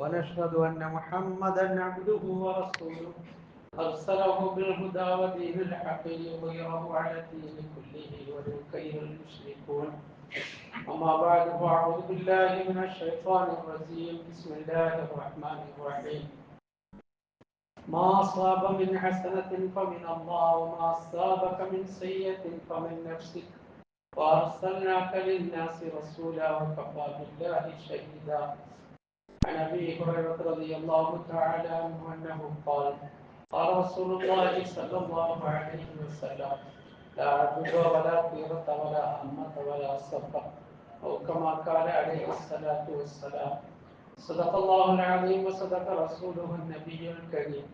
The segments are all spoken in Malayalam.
ونشهد أن محمدا عبده ورسوله. أرسله بالهدى ودين الحق ليظهره على الدين كله ولو كره المشركون. أما بعد فأعوذ بالله من الشيطان الرجيم. بسم الله الرحمن الرحيم. ما أصاب من حسنة فمن الله وما أصابك من سيئة فمن نفسك. وأرسلناك للناس رسولا وكفى بالله شهيدا. عن أبي هريرة رضي الله تعالى عنه أنه قال قال رسول الله صلى الله عليه وسلم لا عبد ولا طيرة ولا همة ولا صفة أو كما قال عليه الصلاة والسلام صدق الله العظيم وصدق رسوله النبي الكريم.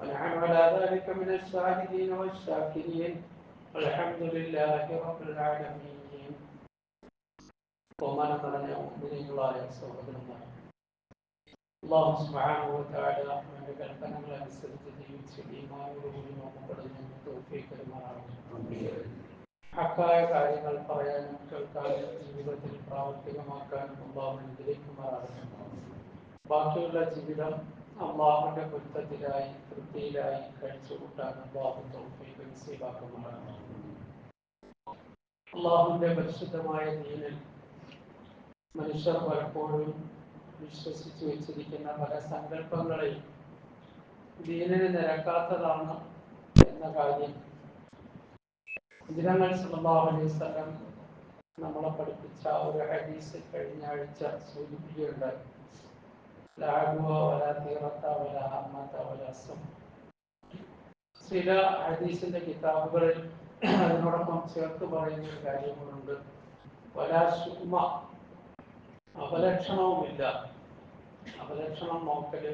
ونعم على ذلك من الشاهدين والشاكرين. والحمد لله رب العالمين. وما نقرأ يوم الله. سبحانه അള്ളാഹു തആല അവന്റെ കൽപ്പനകൾ അനുസരിച്ച് ജീവിച്ച് ഈമാനോടുകൂടി നോക്കപ്പെടുന്ന തൗഫീഖ് തരുമാറാകട്ടെ. ഹക്കായ കാര്യങ്ങൾ പറയാനും കേൾക്കാനും ജീവിതത്തിൽ പ്രാവർത്തികമാക്കാനും അള്ളാഹു അനുഗ്രഹിക്കുമാറാണ് ബാക്കിയുള്ള ജീവിതം അള്ളാഹുവിന്റെ പൊരുത്തത്തിലായി തൃപ്തിയിലായി കഴിച്ചുകൂട്ടാൻ അള്ളാഹു തൗഫീഖ് നസീബാക്കുമാറാകട്ടെ. അള്ളാഹുവിന്റെ പരിശുദ്ധമായ ദീനിൽ മനുഷ്യർ പലപ്പോഴും വിശ്വസിച്ചു വെച്ചിരിക്കുന്ന പല സങ്കല്പങ്ങളെയും ദീനിന് നിരക്കാത്തതാണ് എന്ന കാര്യം ദിനങ്ങൾ വസല്ലം നമ്മളെ പഠിപ്പിച്ച ഒരു ഹദീസ് കഴിഞ്ഞ ആഴ്ച സൂചിപ്പിക്കുകയുണ്ടായി ചില ഹദീസിന്റെ കിതാബുകളിൽ അതിനോടൊപ്പം ചേർത്ത് പറയുന്ന ഒരു കാര്യങ്ങളുണ്ട്. വല ശുമ അപലക്ഷണവുമില്ല. അപലക്ഷണം നോക്കൽ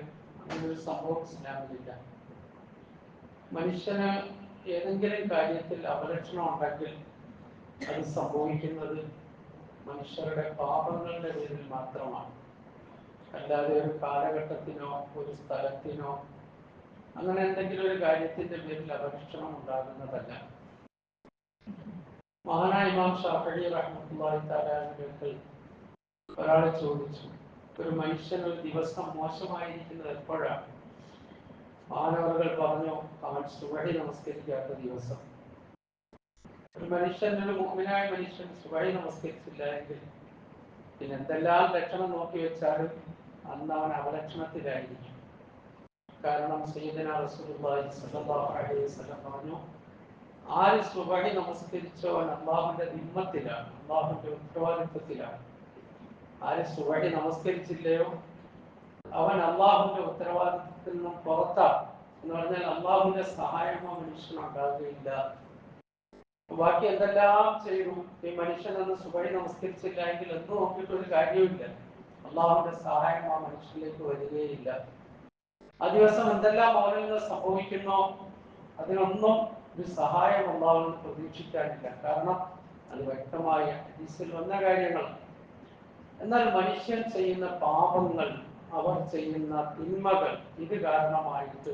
അങ്ങനെ ഒരു സംഭവം ഇസ്ലാമിലില്ല മനുഷ്യന് ഏതെങ്കിലും കാര്യത്തിൽ അപലക്ഷണം ഉണ്ടെങ്കിൽ അത് സംഭവിക്കുന്നത് മനുഷ്യരുടെ പാപങ്ങളുടെ പേരിൽ മാത്രമാണ്. അല്ലാതെ ഒരു കാലഘട്ടത്തിനോ ഒരു സ്ഥലത്തിനോ അങ്ങനെ എന്തെങ്കിലും ഒരു കാര്യത്തിന്റെ പേരിൽ അപലക്ഷണം ഉണ്ടാകുന്നതല്ല. മഹാനായ ഇമാം ഷാഫി റഹ്മത്തുള്ളാഹി തആലയുടെ ഒരാൾ ചോദിച്ചു. ഒരു മനുഷ്യൻ ഒരു ദിവസം മോശമായിരിക്കുന്നത് എപ്പോഴാണ്? മാനവകൾ പറഞ്ഞു അവൻ സുവഴി നമസ്കരിക്കാത്ത ദിവസം. ഒരു മനുഷ്യൻ ഒരു മുഗ്മിനായ മനുഷ്യൻ സുവഴി നമസ്കരിച്ചില്ല എങ്കിൽ പിന്നെ എന്തെല്ലാം ലക്ഷണം നോക്കി വെച്ചാലും അന്ന് അവൻ അവലക്ഷണത്തിലായിരിക്കും കാരണം സയ്യിദന പറഞ്ഞു ആര് സുബഹി നമസ്കരിച്ചോ അവൻ അള്ളാഹുവിന്റെ നിമ്മത്തിലാണ് അള്ളാഹുവിന്റെ ഉത്തരവാദിത്വത്തിലാണ്. ആര് സുബഹി നമസ്കരിച്ചില്ലയോ? അവൻ അള്ളാഹുവിന്റെ ഉത്തരവാദിത്വത്തിൽ നിന്നും പുറത്താണ് എന്ന് പറഞ്ഞാൽ അള്ളാഹുവിന്റെ സഹായമോ മനുഷ്യനുണ്ടാകുകയില്ല ബാക്കി എന്തെല്ലാം ചെയ്തു ഈ മനുഷ്യൻ അന്ന് സുബഹി നമസ്കരിച്ചില്ല എങ്കിൽ എന്ത് നോക്കിയിട്ട് ഒരു കാര്യമില്ല അള്ളാഹുവിന്റെ സഹായം ആ മനുഷ്യനിലേക്ക് വരികയില്ല. ആ ദിവസം എന്തെല്ലാം അവനിൽ നിന്ന് സംഭവിക്കുന്നോ അതിനൊന്നും ഒരു സഹായം അള്ളാഹുവിന് പ്രതീക്ഷിക്കാനില്ല. കാരണം അത് വ്യക്തമായ ഹദീസിൽ വന്ന കാര്യങ്ങളാണ്. എന്നാൽ മനുഷ്യൻ ചെയ്യുന്ന പാപങ്ങൾ അവർ ചെയ്യുന്ന തിന്മകൾ ഇത് കാരണമായിട്ട്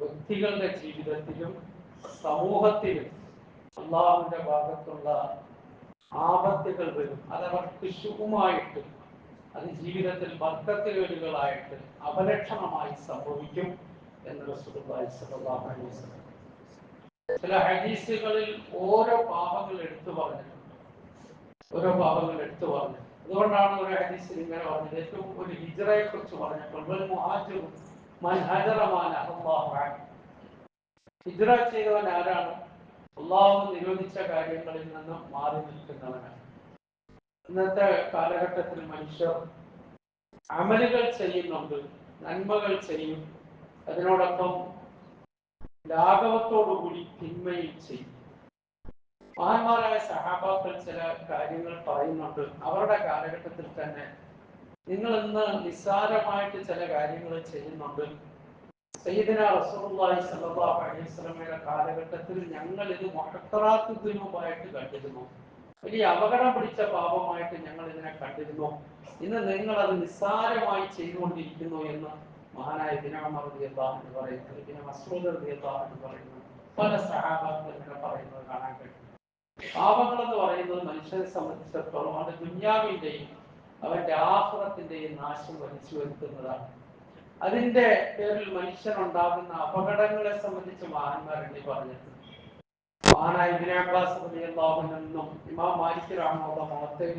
വ്യക്തികളുടെ ജീവിതത്തിലും സമൂഹത്തിലും അള്ളാഹുവിന്റെ ഭാഗത്തുള്ള ആപത്തുകൾ വരും. അതവർ ശുഭമായിട്ട് അത് ജീവിതത്തിൽ ബർക്കത്തിലുകളായിട്ട് അപലക്ഷണമായി സംഭവിക്കും എന്ന് ചില ഹദീസുകളിൽ ഓരോ പാപങ്ങൾ എടുത്തു പറഞ്ഞിട്ടുണ്ട്. ഓരോ പാപങ്ങൾ എടുത്തു പറഞ്ഞു അതുകൊണ്ടാണ് ഒരു ഹദീസിൽ ഇങ്ങനെ പറഞ്ഞത്. ഏറ്റവും ഒരു ഹിജറയെ കുറിച്ച് പറഞ്ഞപ്പോൾ ഹിജറ ചെയ്തവൻ ആരാണ്? അള്ളാഹു നിരോധിച്ച കാര്യങ്ങളിൽ നിന്ന് മാറി നിൽക്കുന്നവനാണ്. ഇന്നത്തെ കാലഘട്ടത്തിൽ മനുഷ്യർ അമലുകൾ ചെയ്യുന്നുണ്ട് നന്മകൾ ചെയ്യും. അതിനോടൊപ്പം ലാഘവത്തോടുകൂടി തിന്മയും ചെയ്യും. മഹാന്മാരായ സഹാബാക്കൾ ചില കാര്യങ്ങൾ പറയുന്നുണ്ട്. അവരുടെ കാലഘട്ടത്തിൽ തന്നെ നിങ്ങൾ ഇന്ന് നിസ്സാരമായിട്ട് ചില കാര്യങ്ങൾ ചെയ്യുന്നുണ്ട്. സയ്യിദിന റസൂലുള്ളാഹി സ്വല്ലല്ലാഹു അലൈഹി വസല്ലമയുടെ കാലഘട്ടത്തിൽ ഞങ്ങൾ ഇത് മുഹത്തറാത്ത് കണ്ടിരുന്നു. വലിയ അപകടം പിടിച്ച പാപമായിട്ട് ഞങ്ങൾ ഇതിനെ കണ്ടിരുന്നു. ഇന്ന് നിങ്ങൾ അത് നിസ്സാരമായി ചെയ്തുകൊണ്ടിരിക്കുന്നു എന്ന് മഹാനായ ദിനാമർ എന്ന് പറയുന്നത് പിന്നെ മസ്ഊദ് എന്ന് പറയുന്നു. പല സഹാബാക്കൾ ഇങ്ങനെ പറയുന്നത് കാണാൻ കഴിയും. പാപങ്ങൾ എന്ന് പറയുന്നത് മനുഷ്യനെ സംബന്ധിച്ചിടത്തോളം അവന്റെ ദുന്യാവിന്റെയും അവന്റെ ആഹ്റത്തിന്റെയും നാശം വലിച്ചു വരുത്തുന്നതാണ്. അതിന്റെ പേരിൽ മനുഷ്യനുണ്ടാകുന്ന അപകടങ്ങളെ സംബന്ധിച്ച് മഹാന്മാർ എണ്ണി പറഞ്ഞിട്ടുണ്ട് മഹാനായ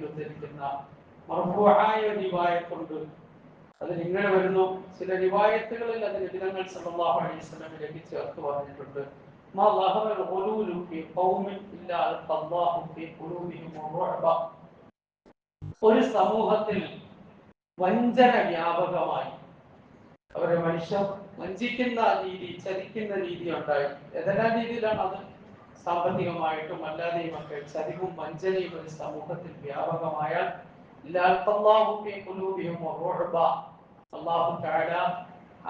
ഉദ്ധരിക്കുന്ന മർഫൂആയ റിവായത്തുണ്ട് അതിൽ ഇങ്ങനെ വരുന്നു. ചില റിവായത്തുകളിൽ അതിന് ദിനങ്ങൾ സല്ലല്ലാഹു അലൈഹി വസല്ലമിലേക്ക് ചേർത്ത് പറഞ്ഞിട്ടുണ്ട്. മാ ظهر الغلول في قوم إلا അൽഖല്ലാഹു ഫീ ഖുലൂബിഹിം الرعب. ഒരു സമൂഹത്തിൽ വഞ്ചന വ്യാപകമായി അവരെ മനുഷ്യർ വഞ്ചിക്കുന്ന രീതി ചതിക്കുന്ന രീതി ഉണ്ടായി. ഏതെല്ലാം രീതിയിലാണ് അത്? സാമ്പത്തികമായിട്ടും അല്ലാതെയും ഒക്കെ ചതിവും വഞ്ചനയും ഒരു സമൂഹത്തിൽ വ്യാപകമായാൽ അള്ളാഹു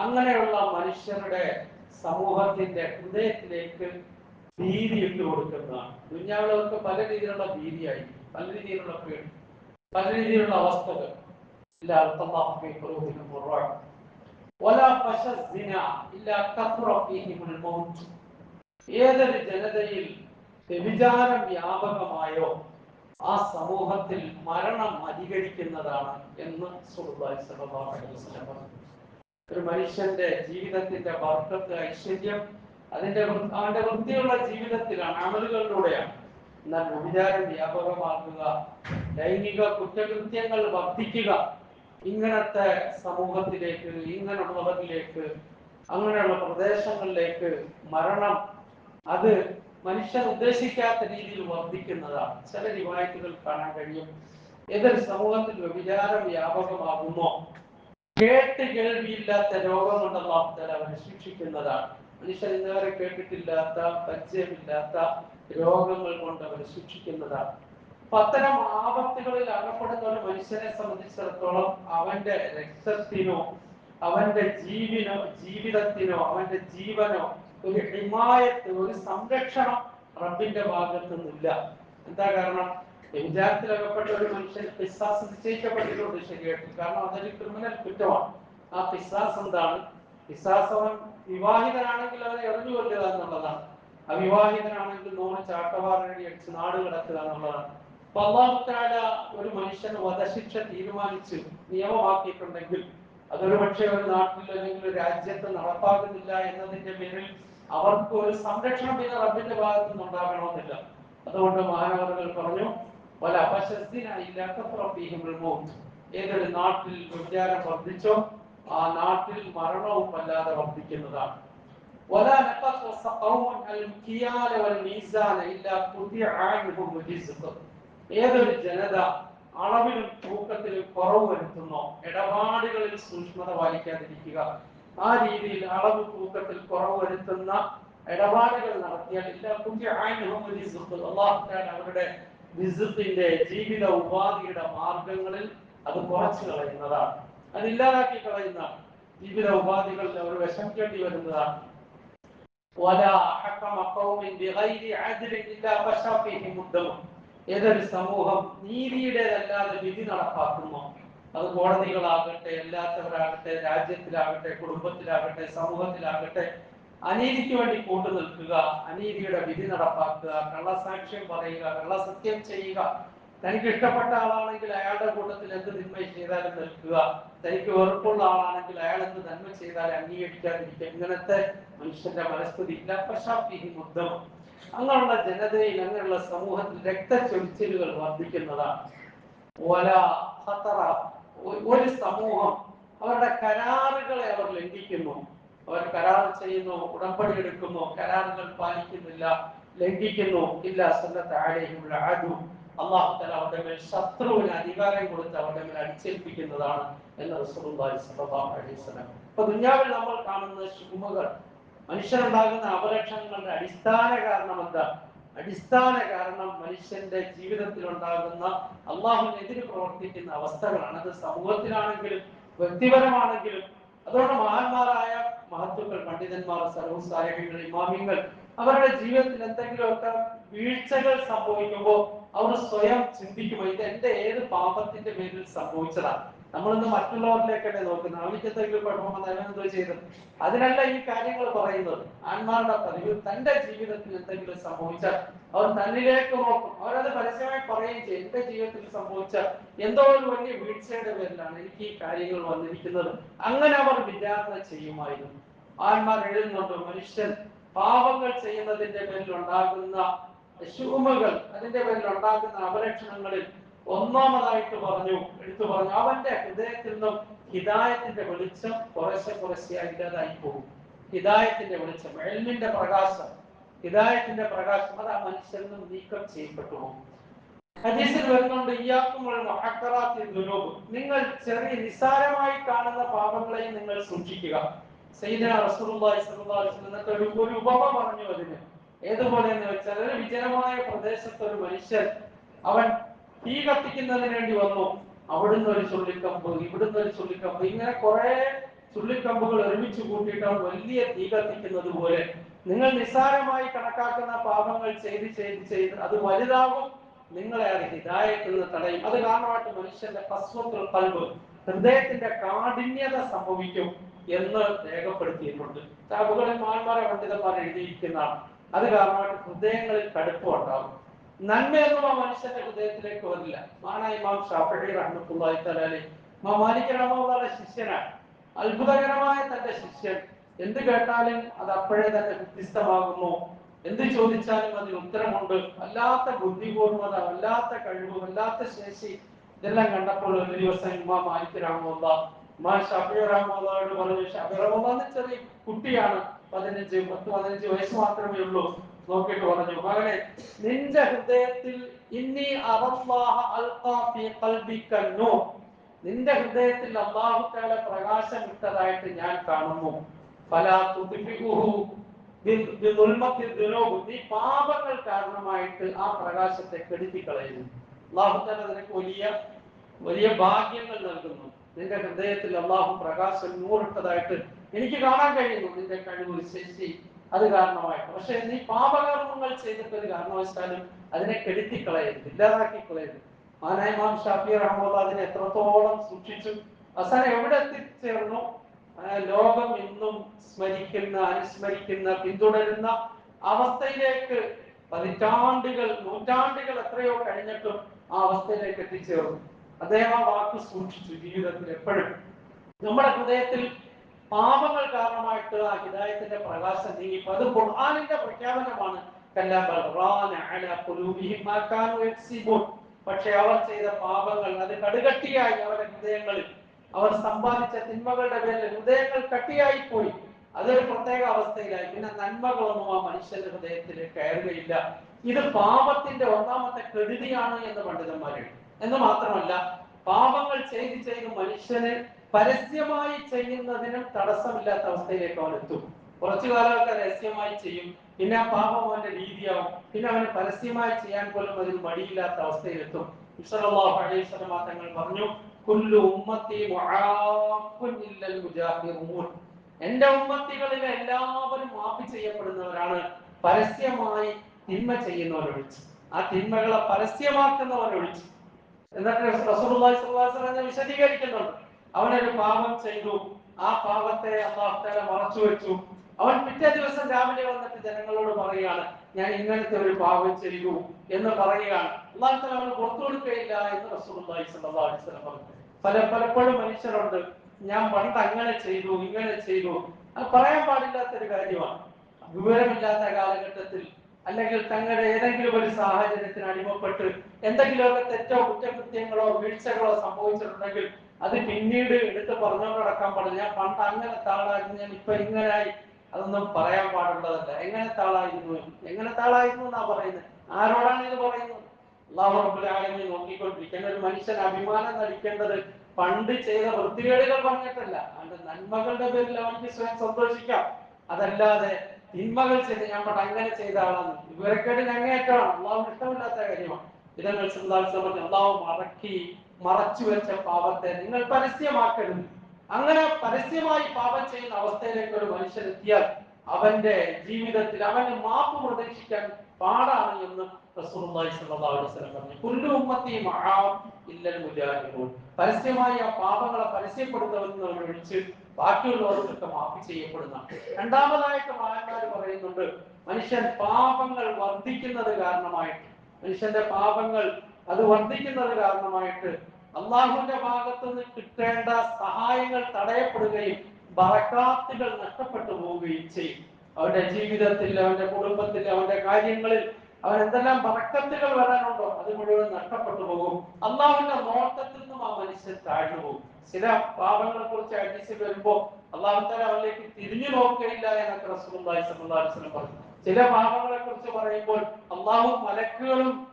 അങ്ങനെയുള്ള മനുഷ്യരുടെ സമൂഹത്തിന്റെ ഹൃദയത്തിലേക്ക് ഭീതി ഇട്ടു കൊടുക്കുന്നതാണ്. ദുഞ്ഞാവിളവർക്ക് പല രീതിയിലുള്ള ഭീതിയായി പല രീതിയിലുള്ള പേടി പല രീതിയിലുള്ള അവസ്ഥകൾ. ഇല്ല ഏതൊരു ജനതയിൽ വ്യഭിചാരം വ്യാപകമായോ ആ സമൂഹത്തിൽ മരണം അധികരിക്കുന്നതാണ് എന്ന് സുഹൃത്തായി പറഞ്ഞു. ഒരു മനുഷ്യന്റെ ജീവിതത്തിന്റെ വർക്കത്ത് ഐശ്വര്യം അതിന്റെ അവന്റെ വൃത്തിയുള്ള ജീവിതത്തിലാണ് അമലുകളിലൂടെയാണ്. എന്നാൽ വ്യഭിചാരം വ്യാപകമാക്കുക ലൈംഗിക കുറ്റകൃത്യങ്ങൾ വർദ്ധിക്കുക ഇങ്ങനത്തെ സമൂഹത്തിലേക്ക് ഇങ്ങനെയുള്ളവരിലേക്ക് അങ്ങനെയുള്ള പ്രദേശങ്ങളിലേക്ക് മരണം അത് മനുഷ്യൻ ഉദ്ദേശിക്കാത്ത രീതിയിൽ വർദ്ധിക്കുന്നതാണ്. ചില റിവായത്തുകൾ കാണാൻ കഴിയും. ഏതൊരു സമൂഹത്തിൽ വ്യഭിചാരം വ്യാപകമാകുമോ? കേട്ട് കേൾവിയില്ലാത്ത രോഗം കൊണ്ട് അള്ളാഹുത്തല അവരെ ശിക്ഷിക്കുന്നതാണ് മനുഷ്യൻ ഇന്നവരെ കേട്ടിട്ടില്ലാത്ത പരിചയമില്ലാത്ത രോഗങ്ങൾ കൊണ്ട് അവരെ ശിക്ഷിക്കുന്നതാണ് അത്തരം ആപത്തുകളിൽ അകപ്പെടുന്ന ഒരു മനുഷ്യനെ സംബന്ധിച്ചിടത്തോളം അവന്റെ രക്തത്തിനോ അവന്റെ ജീവിനോ ജീവിതത്തിനോ അവന്റെ ജീവനോ ഒരു ഹിമായത്ത് ഒരു സംരക്ഷണം റബ്ബിന്റെ ഭാഗത്തു നിന്നില്ല എന്താ കാരണം? വ്യഭിചാരത്തിലകപ്പെട്ട ഒരു മനുഷ്യൻ പിസാസ് നിശ്ചയിക്കപ്പെട്ടിട്ടുണ്ട് ശരിയായിട്ട് കാരണം അതൊരു ക്രിമിനൽ കുറ്റമാണ്. ആ പിസാസ് എന്താണ്? പിസാസ് അവൻ വിവാഹിതനാണെങ്കിൽ അവനെ എറിഞ്ഞു കൊല്ലുക എന്നുള്ളതാണ്. അവിവാഹിതനാണെങ്കിൽ നോണ് ചാട്ടവാറടി അടിച്ച് നാട് കിടക്കുക എന്നുള്ളതാണ്. അപ്പൊ ഒരു മനുഷ്യൻ വധശിക്ഷ തീരുമാനിച്ച് നിയമമാക്കിയിട്ടുണ്ടെങ്കിൽ അതൊരു പക്ഷേ ഒരു നാട്ടിൽ അല്ലെങ്കിൽ ഒരു രാജ്യത്ത് നടപ്പാക്കുന്നില്ല എന്നതിന്റെ പേരിൽ അവർക്ക് ഒരു സംരക്ഷണം പിന്നെ റബ്ബിന്റെ ഭാഗത്തുനിന്ന് ഉണ്ടാകണമെന്നില്ല അതുകൊണ്ട് മാനവതകൾ പറഞ്ഞു ഏതൊരു നാട്ടിൽ വ്യഭിചാരം വർദ്ധിച്ചോ ആ നാട്ടിൽ മരണവും വല്ലാതെ വർദ്ധിക്കുന്നതാണ്. ഏതൊരു ജനത അളവിലും തൂക്കത്തിലും കുറവ് വരുത്തുന്നോ ഇടപാടുകളിൽ സൂക്ഷ്മത പാലിക്കാതിരിക്കുക. ആ രീതിയിൽ അളവ് തൂക്കത്തിൽ കുറവ് വരുത്തുന്ന ഇടപാടുകൾ നടത്തിയാൽ എല്ലാ പുതിയ അവരുടെ വിസുത്തിന്റെ ജീവിത ഉപാധിയുടെ മാർഗങ്ങളിൽ അത് കുറച്ചു കളയുന്നതാണ്. അത് ഇല്ലാതാക്കി കളയുന്ന ജീവിത ഉപാധികളിൽ അവർ വിഷമിക്കേണ്ടി വരുന്നതാണ്. ഏതൊരു സമൂഹം നീതിയുടേതല്ലാതെ വിധി നടപ്പാക്കുന്നു. അത് കോടതികളാകട്ടെ അല്ലാത്തവരാകട്ടെ രാജ്യത്തിലാകട്ടെ കുടുംബത്തിലാകട്ടെ സമൂഹത്തിലാകട്ടെ അനീതിക്ക് വേണ്ടി കൂട്ടു നിൽക്കുക അനീതിയുടെ വിധി നടപ്പാക്കുക കള്ളസാക്ഷ്യം പറയുക കള്ളസത്യം ചെയ്യുക. തനിക്ക് ഇഷ്ടപ്പെട്ട ആളാണെങ്കിൽ അയാളുടെ കൂട്ടത്തിൽ എന്ത് തിന്മ ചെയ്താലും നിൽക്കുക. തനിക്ക് വെറുപ്പുള്ള ആളാണെങ്കിൽ അയാൾ എന്ത് നന്മ ചെയ്താലും അംഗീകരിക്കാതിരിക്കുക. ഇങ്ങനത്തെ മനുഷ്യന്റെ മനസ്ഥിതി ഇല്ല പശാപ്തിഹി മുദ്ദം അങ്ങനെയുള്ള ജനതയിൽ അങ്ങനെയുള്ള സമൂഹത്തിൽ രക്തച്ചൊരിച്ചിലുകൾ വർദ്ധിക്കുന്നതാണ്. ഒരു സമൂഹം അവരുടെ കരാറുകളെ അവർ ലംഘിക്കുന്നു. അവർ കരാർ ചെയ്യുന്നു ഉടമ്പടി എടുക്കുന്നു കരാറുകൾ പാലിക്കുന്നില്ല ലംഘിക്കുന്നു ഇല്ല സന്നദ്ധാഴയുള്ള ആദു അള്ളാഹു തല അവരുടെ മേൽ ശത്രുവിന് അധികാരം കൊടുത്ത് അവരുടെ മേൽ അടിച്ചേൽപ്പിക്കുന്നതാണ് എന്ന് റസൂലുള്ളാഹി സ്വല്ലല്ലാഹു അലൈഹി വസല്ലം. അപ്പൊ ദുനിയാവിൽ നമ്മൾ കാണുന്ന ശുഭകൾ മനുഷ്യനുണ്ടാകുന്ന അപലക്ഷണങ്ങളുടെ അടിസ്ഥാന കാരണം എന്താ? അടിസ്ഥാന കാരണം മനുഷ്യന്റെ ജീവിതത്തിൽ ഉണ്ടാകുന്ന അള്ളാഹുവിനെതിരെ പ്രവർത്തിക്കുന്ന അവസ്ഥകളാണ്. അത് സമൂഹത്തിലാണെങ്കിലും വ്യക്തിപരമാണെങ്കിലും അതുകൊണ്ട് മഹാന്മാരായ മഹത്വങ്ങൾ പണ്ഡിതന്മാർ സർവസായകങ്ങൾ ഇമാമിങ്ങൾ അവരുടെ ജീവിതത്തിൽ എന്തെങ്കിലുമൊക്കെ വീഴ്ചകൾ സംഭവിക്കുമ്പോൾ അവർ സ്വയം ചിന്തിക്കുമ്പോൾ ഇത് എന്റെ ഏത് പാപത്തിന്റെ പേരിൽ സംഭവിച്ചതാണ് നമ്മളിന്ന് മറ്റുള്ളവരിലേക്കല്ലേ നോക്കുന്നത്? അവർക്ക് എന്തെങ്കിലും കുഴപ്പം എന്തോ ചെയ്തത് അതിനല്ല ഈ കാര്യങ്ങൾ പറയുന്നത്. ആന്മാരുടെ പതിവ് തന്റെ ജീവിതത്തിൽ എന്തെങ്കിലും സംഭവിച്ചാൽ അവർ തന്നിലേക്ക് നോക്കും. അവരത് പരസ്യമായി പറയുകയും ചെയ്യും. എന്റെ ജീവിതത്തിൽ സംഭവിച്ച എന്തോ ഒരു വലിയ വീഴ്ചയുടെ പേരിലാണ് എനിക്ക് ഈ കാര്യങ്ങൾ വന്നിരിക്കുന്നത്. അങ്ങനെ അവർ വിചാരണ ചെയ്യുമായിരുന്നു. ആന്മാർ എഴുതുന്നുണ്ട് മനുഷ്യൻ പാപങ്ങൾ ചെയ്യുന്നതിന്റെ പേരിൽ ഉണ്ടാകുന്ന ശുഭമകൾ അതിന്റെ പേരിൽ ഉണ്ടാകുന്ന അപലക്ഷണങ്ങളിൽ ഒന്നാമതായിട്ട് പറഞ്ഞു എടുത്തു പറഞ്ഞു അവന്റെ ഹൃദയത്തിൽ നിന്നും ഹിതായത്തിന്റെ വെളിച്ചം കുറേശ്ശെ കുറേശ്ശെയായി ഇല്ലാതായി പോകും. ഹിതായത്തിന്റെ വെളിച്ചം എൽമിന്റെ പ്രകാശം ഹിതായത്തിന്റെ പ്രകാശം അത് ആ മനുഷ്യരിൽ നിന്നും നീക്കം ചെയ്യപ്പെട്ടു ഹദീസിൽ വരുന്നുണ്ട് നിങ്ങൾ ചെറിയ നിസ്സാരമായി കാണുന്ന പാപങ്ങളെയും നിങ്ങൾ സൂക്ഷിക്കുക. ഒരു ഉപമ പറഞ്ഞു അതിന്. ഏതുപോലെയെന്ന് വെച്ചാൽ ഒരു വിജനമായ പ്രദേശത്ത് ഒരു മനുഷ്യൻ അവൻ തീ കത്തിക്കുന്നതിന് വേണ്ടി വന്നു. അവിടുന്ന് ഒരു ചുള്ളിക്കമ്പ് ഇവിടുന്ന് ഒരു ചുള്ളിക്കമ്പ് ഇങ്ങനെ കുറെ ചുള്ളിക്കമ്പുകൾ ഒരുമിച്ച് കൂട്ടിയിട്ട് അവൻ വലിയ തീ കത്തിക്കുന്നത് പോലെ. നിങ്ങൾ നിസ്സാരമായി കണക്കാക്കുന്ന പാപങ്ങൾ ചെയ്ത് ചെയ്ത് ചെയ്ത് അത് വലുതാകും. നിങ്ങളെ അത് ഹിതായത്തിൽ നിന്ന് തടയും. അത് കാരണമായിട്ട് മനുഷ്യന്റെ കസ്വത്തുൽ കൽബ് ഹൃദയത്തിന്റെ കാഠിന്യത സംഭവിക്കും. എന്ന് രേഖപ്പെടുത്തിയിട്ടുണ്ട്. താബുകളിൽ മാന്മാരെ പണ്ഡിതന്മാർ എഴുതിയിരിക്കുന്നതാണ്. അത് കാരണമായിട്ട് ഹൃദയങ്ങളിൽ കടുപ്പം ഉണ്ടാകും. നന്മയൊന്നും ആ മനുഷ്യന്റെ ഹൃദയത്തിലേക്ക് വരില്ല. മാനായി മാം ഷാഫി റഹ്മത്തുള്ളാഹി തആല മാ മാലിക് ശിഷ്യനാണ്. അത്ഭുതകരമായ തന്റെ ശിഷ്യൻ. എന്ത് കേട്ടാലും അത് അപ്പോഴേ തന്നെ വ്യത്യസ്തമാകുന്നു. എന്ത് ചോദിച്ചാലും അതിന് ഉത്തരമുണ്ട്. വല്ലാത്ത ബുദ്ധിപൂർവത വല്ലാത്ത കഴിവ് വല്ലാത്ത ശേഷി ഇതെല്ലാം കണ്ടപ്പോൾ ഒരു ദിവസം ഉമ്മ മാലിക് ഉമ്മ ഷാഫി രാമോദോട് പറഞ്ഞു ഷാഫി രാമോദ ചെറിയ കുട്ടിയാണ് പതിനഞ്ച് പത്ത് പതിനഞ്ച് വയസ്സ് മാത്രമേ ഉള്ളൂ. നോക്കിയിട്ട് പറഞ്ഞു മകനെ നിന്റെ ഹൃദയത്തിൽ ഇന്നി അറല്ലാഹ നിന്റെ ഹൃദയത്തിൽ അള്ളാഹു തആല പ്രകാശം ഇട്ടതായിട്ട് ഞാൻ കാണുന്നു. ഫലാ ബിദുൽമത്തി നീ പാപങ്ങൾ കാരണമായിട്ട് ആ പ്രകാശത്തെ കെടുത്തിക്കളയുന്നു. അള്ളാഹു നിനക്ക് വലിയ വലിയ ഭാഗ്യങ്ങൾ നൽകുന്നു. നിന്റെ ഹൃദയത്തിൽ അള്ളാഹു പ്രകാശം നൂറിട്ടതായിട്ട് എനിക്ക് കാണാൻ കഴിയുന്നു നിന്റെ കഴിവ് ശേഷി അത് കാരണമായിട്ട്. പക്ഷെ നീ പാപകർമ്മങ്ങൾ ചെയ്തിട്ട് ഒരു കാരണവശാലും അതിനെ കെടുത്തി കളയരുത് ഇല്ലാതാക്കി കളയരുത് മാനായ മാം ഷാഫി റഹ്മുള്ള അതിനെ എത്രത്തോളം സൂക്ഷിച്ചു. അവസാനം എവിടെ എത്തിച്ചേർന്നു? ലോകം ഇന്നും സ്മരിക്കുന്ന അനുസ്മരിക്കുന്ന പിന്തുടരുന്ന അവസ്ഥയിലേക്ക് പതിറ്റാണ്ടുകൾ നൂറ്റാണ്ടുകൾ എത്രയോ കഴിഞ്ഞിട്ടും ആ അവസ്ഥയിലേക്ക് എത്തിച്ചേർന്നു. അദ്ദേഹം ആ വാക്ക് സൂക്ഷിച്ചു ജീവിതത്തിൽ എപ്പോഴും. നമ്മുടെ ഹൃദയത്തിൽ പാപങ്ങൾ കാരണമായിട്ട് ആ ഹിദായത്തിന്റെ പ്രകാശം നീങ്ങിപ്പോ അത് ഖുർആാനിന്റെ പ്രഖ്യാപനമാണ്. പക്ഷെ അവർ ചെയ്ത പാപങ്ങൾ അത് കടുകട്ടിയായി അവരുടെ ഹൃദയങ്ങളിൽ. അവർ സമ്പാദിച്ച തിന്മകളുടെ പേരിൽ ഹൃദയങ്ങൾ കട്ടിയായി പോയി അതൊരു പ്രത്യേക അവസ്ഥയിലായി. പിന്നെ നന്മകളൊന്നും ആ മനുഷ്യന്റെ ഹൃദയത്തിൽ കയറുകയില്ല. ഇത് പാപത്തിന്റെ ഒന്നാമത്തെ കെടുതിയാണ് എന്ന് പണ്ഡിതന്മാർ എന്ന് മാത്രമല്ല പാപങ്ങൾ ചെയ്ത് ചെയ്ത് മനുഷ്യന് പരസ്യമായി ചെയ്യുന്നതിനും തടസ്സമില്ലാത്ത അവസ്ഥയിലേക്ക് അവൻ എത്തും. കുറച്ചു കാലമൊക്കെ രഹസ്യമായി ചെയ്യും. പിന്നെ ആ പാപം അവന്റെ രീതിയാവും. പിന്നെ അവന് പരസ്യമായി ചെയ്യാൻ പോലും അതിന് മടിയില്ലാത്ത അവസ്ഥയിലെത്തും തങ്ങൾ പറഞ്ഞു കുല്ലു ഉമ്മത്തി എന്റെ ഉമ്മത്തികളിലെ എല്ലാവരും മാഫി ചെയ്യപ്പെടുന്നവരാണ്. പരസ്യമായി തിന്മ ചെയ്യുന്നവരൊഴിച്ച്. ആ തിന്മകളെ പരസ്യമാക്കുന്നവരൊഴിച്ച്. എന്നിട്ട് വിശദീകരിക്കുന്നുണ്ട്. അവനൊരു പാപം ചെയ്തു. ആ പാപത്തെ അള്ളാഹു തആല മറച്ചു വെച്ചു അവൻ പിറ്റേ ദിവസം രാവിലെ വന്നിട്ട് ജനങ്ങളോട് പറയുകയാണ് ഞാൻ ഇങ്ങനത്തെ ഒരു പാപം ചെയ്തു എന്ന് പറയുകയാണ്. അല്ലാഹു തആല അവന് പുറത്തു കൊടുക്കുകയില്ല എന്ന് അലൈഹി വസല്ലം പറഞ്ഞു. പല പലപ്പോഴും മനുഷ്യരുണ്ട് ഞാൻ പണ്ട് അങ്ങനെ ചെയ്തു ഇങ്ങനെ ചെയ്തു. അത് പറയാൻ പാടില്ലാത്തൊരു കാര്യമാണ്. വിവരമില്ലാത്ത കാലഘട്ടത്തിൽ അല്ലെങ്കിൽ തങ്ങളുടെ ഏതെങ്കിലും ഒരു സാഹചര്യത്തിന് അടിമപ്പെട്ട് എന്തെങ്കിലുമൊക്കെ തെറ്റോ കുറ്റകൃത്യങ്ങളോ വീഴ്ചകളോ സംഭവിച്ചിട്ടുണ്ടെങ്കിൽ അത് പിന്നീട് എടുത്ത് പറഞ്ഞുകൊണ്ട് നടക്കാൻ പാടില്ല. ഞാൻ പണ്ട് അങ്ങനെ താളായിരുന്നു. ഞാൻ ഇപ്പൊ ഇങ്ങനായി അതൊന്നും പറയാൻ പാടുള്ളതല്ല. എങ്ങനെ താളായിരുന്നു? എങ്ങനെ താളായിരുന്നു എന്നാ പറയുന്നത്? ആരോടാണ് ഇത് പറയുന്നത്? അള്ളാഹു നോക്കിക്കൊണ്ടിരിക്കുന്ന ഒരു മനുഷ്യൻ അഭിമാനം നടിക്കേണ്ടത് പണ്ട് ചെയ്ത വൃത്തികേടുകൾ പറഞ്ഞിട്ടല്ല. അവന്റെ നന്മകളുടെ പേരിൽ അവർക്ക് സ്വയം സന്തോഷിക്കാം. അതല്ലാതെ തിന്മകൾ ചെയ്ത് ഞാൻ അങ്ങനെ ചെയ്ത ആളാണ്. വിവരക്കേടിന് അങ്ങേയറ്റമാണ് അള്ളാഹു ഇഷ്ടമില്ലാത്ത കാര്യമാണ്. ഇതങ്ങൾ പറഞ്ഞു അള്ളാഹു മറക്കി മറച്ചു വെച്ച പാപത്തെ നിങ്ങൾ പരസ്യമാക്കരുത്. അങ്ങനെ പരസ്യമായി പാപം ചെയ്യുന്ന അവസ്ഥയിലേക്ക് ഒരു മനുഷ്യൻ എത്തിയാൽ അവന്റെ ജീവിതത്തിൽ അവന് മാപ്പ് പ്രതീക്ഷിക്കാൻ പാടാണ് എന്ന് പരസ്യമായി ആ പാപങ്ങളെ പരസ്യപ്പെടുന്നവർ ഒഴിച്ച് ബാക്കിയുള്ളവർക്കൊക്കെ മാഫി ചെയ്യപ്പെടുന്ന രണ്ടാമതായിട്ട് മഹാന്മാർ പറയുന്നുണ്ട് മനുഷ്യൻ പാപങ്ങൾ വർദ്ധിക്കുന്നത് കാരണമായിട്ട്. മനുഷ്യന്റെ പാപങ്ങൾ അത് വർദ്ധിക്കുന്നത് കാരണമായിട്ട് അള്ളാഹുവിന്റെ ഭാഗത്ത് നിന്ന് കിട്ടേണ്ട സഹായങ്ങൾ തടയപ്പെടുകയും ബറക്കാത്തുകൾ നഷ്ടപ്പെട്ടു പോവുകയും ചെയ്യും. അവന്റെ ജീവിതത്തിൽ അവന്റെ കുടുംബത്തിൽ അവന്റെ കാര്യങ്ങളിൽ അവൻ എന്തെല്ലാം ബറക്കത്തുകൾ വരാനുണ്ടോ അത് മുഴുവൻ നഷ്ടപ്പെട്ടു പോകും. അള്ളാഹുവിന്റെ നോട്ടത്തിൽ നിന്നും ആ മനുഷ്യൻ താഴ്ന്നു പോകും. ചില പാപങ്ങളെ കുറിച്ച് ഹദീസിൽ വരുമ്പോ അള്ളാഹുത്താല അവരിലേക്ക് തിരിഞ്ഞു നോക്കുകയില്ല എന്നൊക്കെ അലൈഹി വസല്ലം പറഞ്ഞു. ചില പാപങ്ങളെ കുറിച്ച് പറയുമ്പോൾ അള്ളാഹു മലക്കുകളും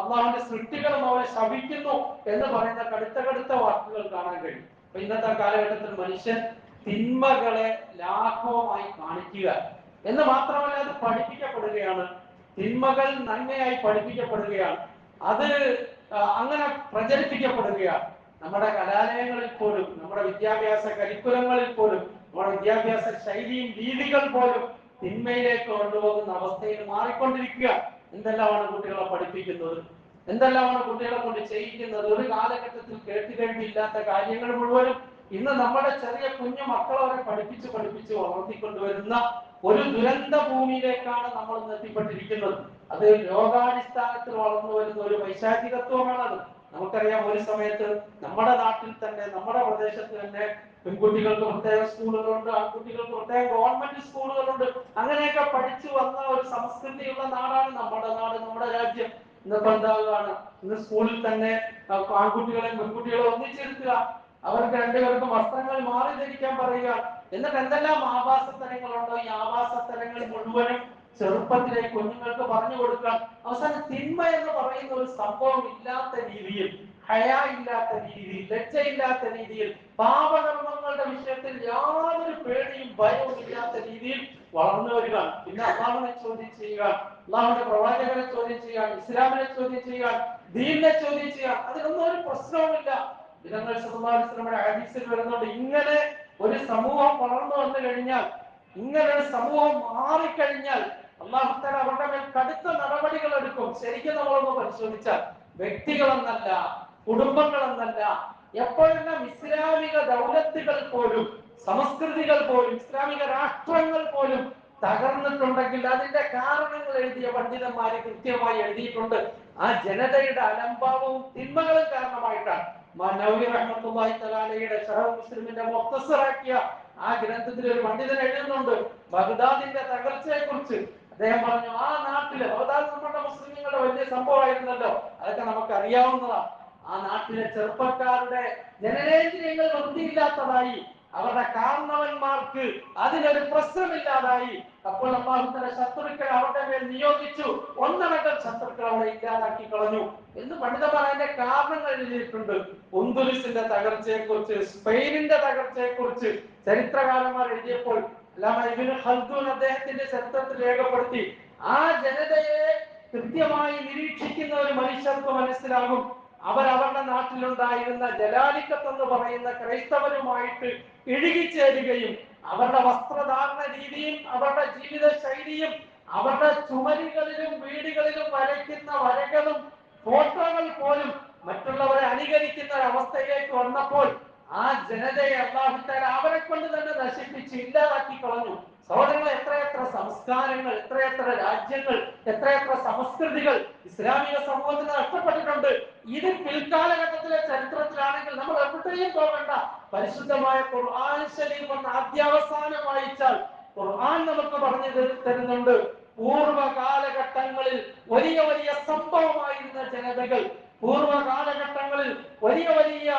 അള്ളാഹുവിന്റെ സൃഷ്ടികളും അവരെ ശവിക്കുന്നു എന്ന് പറയുന്ന കടുത്ത കടുത്ത വാക്കുകൾ കാണാൻ കഴിയും. അപ്പൊ ഇന്നത്തെ കാലഘട്ടത്തിൽ മനുഷ്യൻ തിന്മകളെ ലാഘവമായി കാണിക്കുക എന്ന് മാത്രമല്ല അത് പഠിപ്പിക്കപ്പെടുകയാണ്. തിന്മകൾ നന്മയായി പഠിപ്പിക്കപ്പെടുകയാണ്. അത് അങ്ങനെ പ്രചരിപ്പിക്കപ്പെടുകയാണ്. നമ്മുടെ കലാലയങ്ങളിൽ പോലും നമ്മുടെ വിദ്യാഭ്യാസ കരിക്കുലങ്ങളിൽ പോലും നമ്മുടെ വിദ്യാഭ്യാസ ശൈലിയും രീതികൾ പോലും തിന്മയിലേക്ക് കൊണ്ടുപോകുന്ന അവസ്ഥയിൽ മാറിക്കൊണ്ടിരിക്കുക. എന്തെല്ലാമാണ് കുട്ടികളെ പഠിപ്പിക്കുന്നത്? എന്തെല്ലാമാണ് കുട്ടികളെ കൊണ്ട് ചെയ്യിക്കുന്നത്? ഒരു കാലഘട്ടത്തിൽ കേട്ടുകേൾവിയില്ലാത്ത കാര്യങ്ങൾ മുഴുവനും ഇന്ന് നമ്മുടെ ചെറിയ കുഞ്ഞു മക്കളവരെ പഠിപ്പിച്ച് പഠിപ്പിച്ച് വളർത്തിക്കൊണ്ടുവരുന്ന ഒരു ദുരന്ത ഭൂമിയിലേക്കാണ് നമ്മൾ ഇന്ന് എത്തിപ്പെട്ടിരിക്കുന്നത്. അത് രോഗാടിസ്ഥാനത്തിൽ വളർന്നു വരുന്ന ഒരു വൈശാചികത്വമാണത് നമുക്കറിയാം ഒരു സമയത്ത് നമ്മുടെ നാട്ടിൽ തന്നെ നമ്മുടെ പ്രദേശത്ത് തന്നെ പെൺകുട്ടികൾക്ക് പ്രത്യേക സ്കൂളുകളുണ്ട് ആൺകുട്ടികൾക്ക് പ്രത്യേക ഗവൺമെന്റ് സ്കൂളുകളുണ്ട്. അങ്ങനെയൊക്കെ പഠിച്ചു വന്ന ഒരു സംസ്കൃതിയുള്ള നാടാണ് നമ്മുടെ നാട് നമ്മുടെ രാജ്യം. ഇന്നിപ്പോ എന്താകുകയാണ് ഇന്ന് സ്കൂളിൽ തന്നെ ആൺകുട്ടികളെയും പെൺകുട്ടികളെ ഒന്നിച്ചിരുത്തുക. അവർക്ക് രണ്ടുപേർക്കും വസ്ത്രങ്ങൾ മാറി ധരിക്കാൻ പറയുക. എന്നിട്ട് എന്തെല്ലാം ആവാസത്തരങ്ങളുണ്ടോ? ഈ ആവാസത്തരങ്ങൾ മുഴുവനും ചെറുപ്പത്തിലെ കുഞ്ഞുങ്ങൾക്ക് പറഞ്ഞു കൊടുക്കാൻ അവസാനം തിന്മ എന്ന് പറയുന്ന ഒരു സംഭവം ഇല്ലാത്ത രീതിയിൽ ഹയ ഇല്ലാത്ത രീതിയിൽ ലജ്ജയില്ലാത്ത രീതിയിൽ പാപകർമ്മങ്ങളുടെ വിഷയത്തിൽ യാതൊരു പേടിയും ഭയവും ഇല്ലാത്ത രീതിയിൽ വളർന്നു വരിക. പിന്നെ അള്ളാഹുവിനെ ചോദ്യം ചെയ്യുക അള്ളാഹുവിന്റെ പ്രവാചകനെ ചോദ്യം ചെയ്യുക ഇസ്ലാമിനെ ചോദ്യം ചെയ്യുക ദീനിനെ ചോദ്യം ചെയ്യുക. അതിനൊന്നും ഒരു പ്രശ്നവുമില്ല. ദിനങ്ങൾ നമ്മുടെ ഹദീസിൽ വരുന്നുണ്ട്. ഇങ്ങനെ ഒരു സമൂഹം വളർന്നു വന്നു കഴിഞ്ഞാൽ ഇങ്ങനെ ഒരു സമൂഹം മാറിക്കഴിഞ്ഞാൽ അള്ളാഹുത്തല അവരുടെ മേൽ കടുത്ത നടപടികൾ എടുക്കും. ശരിക്കും നമ്മളൊന്ന് പരിശോധിച്ചാൽ വ്യക്തികളെന്നല്ല കുടുംബങ്ങളെന്നല്ല എപ്പോഴെല്ലാം ഇസ്ലാമിക ദൗലത്തുകൾ പോലും സംസ്കൃതികൾ പോലും ഇസ്ലാമിക രാഷ്ട്രങ്ങൾ പോലും തകർന്നിട്ടുണ്ടെങ്കിൽ അതിന്റെ കാരണങ്ങൾ എഴുതിയ പണ്ഡിതന്മാര് കൃത്യമായി എഴുതിയിട്ടുണ്ട്. ആ ജനതയുടെ അലംഭാവവും തിന്മകളും കാരണമായിട്ടാണ്. നൗരി റഹ്മത്തുള്ളാഹി തആലയുടെ ഷറഹ് മുസ്ലിമിന്റെ മുഖ്തസറാക്കിയ ആ ഗ്രന്ഥത്തിൽ ഒരു പണ്ഡിതൻ എഴുതുന്നുണ്ട്. ബഗ്ദാദിന്റെ തകർച്ചയെ കുറിച്ച് അദ്ദേഹം പറഞ്ഞു ആ നാട്ടിൽ ബഗ്ദാദ് നമ്മുടെ മുസ്ലിങ്ങളുടെ വലിയ സംഭവമായിരുന്നല്ലോ. അതൊക്കെ നമുക്ക് അറിയാവുന്നതാണ് ആ നാട്ടിലെ ചെറുപ്പക്കാരുടെ ജനനേന്ദ്രിയങ്ങൾ വൃത്തിയില്ലാത്തതായി അവരുടെ കാരണവന്മാർക്ക് അതിനൊരു പ്രശ്നമില്ലാതായി. അപ്പോൾ അള്ളാഹുത്തല ശത്രുക്കൾ അവരുടെ മേൽ നിയോഗിച്ചു. ഒന്നടങ്കം ശത്രുക്കൾ അവരെ ഇല്ലാതാക്കി കളഞ്ഞു. എന്ന് പണ്ഡിതന്മാർ അതിന്റെ കാരണങ്ങൾ എഴുതിയിട്ടുണ്ട്. ഉന്തുലിസിന്റെ തകർച്ചയെ കുറിച്ച് സ്പെയിനിന്റെ തകർച്ചയെ കുറിച്ച് ചരിത്രകാരന്മാർ എഴുതിയപ്പോൾ ഖൽദൂൻ അദ്ദേഹത്തിന്റെ ചരിത്രത്തിൽ രേഖപ്പെടുത്തി ആ ജനതയെ കൃത്യമായി നിരീക്ഷിക്കുന്ന ഒരു മനുഷ്യർക്ക് മനസ്സിലാകും. അവർ അവരുടെ നാട്ടിലുണ്ടായിരുന്ന ജലാലിക്കത്ത് എന്ന് പറയുന്ന ക്രൈസ്തവരുമായിട്ട് ഇഴുകിച്ചേരുകയും അവരുടെ വസ്ത്രധാരണ രീതിയും അവരുടെ ജീവിത ശൈലിയും അവരുടെ ചുമരുകളിലും വീടുകളിലും വരയ്ക്കുന്ന വരകളും ഫോട്ടോകൾ പോലും മറ്റുള്ളവരെ അനുകരിക്കുന്ന ഒരു അവസ്ഥയിലേക്ക് വന്നപ്പോൾ ആ ജനതയെ അള്ളാഹുത്താല അവരെ കൊണ്ട് തന്നെ നശിപ്പിച്ച് ഇല്ലാതാക്കി കളഞ്ഞു. സഹോദരങ്ങൾ എത്രയെത്ര സംസ്കാരങ്ങൾ എത്രയെത്ര രാജ്യങ്ങൾ എത്രയെത്ര സംസ്കൃതികൾ ഇസ്ലാമിക സമൂഹത്തിന് നഷ്ടപ്പെട്ടിട്ടുണ്ട്. ഇത് പിൽക്കാലഘട്ടത്തിലെ ചരിത്രത്തിലാണെങ്കിൽ നമ്മൾ എവിടെയും പോകണ്ട. പരിശുദ്ധമായ ഖുർആൻ ശരീഫ് എന്ന ആദ്യാവസാനം വായിച്ചാൽ ഖുർആൻ നമുക്ക് പറഞ്ഞു തരു- തരുന്നുണ്ട്. പൂർവ കാലഘട്ടങ്ങളിൽ വലിയ വലിയ സംഭവമായിരുന്ന ജനതകൾ പൂർവ കാലഘട്ടങ്ങളിൽ വലിയ വലിയ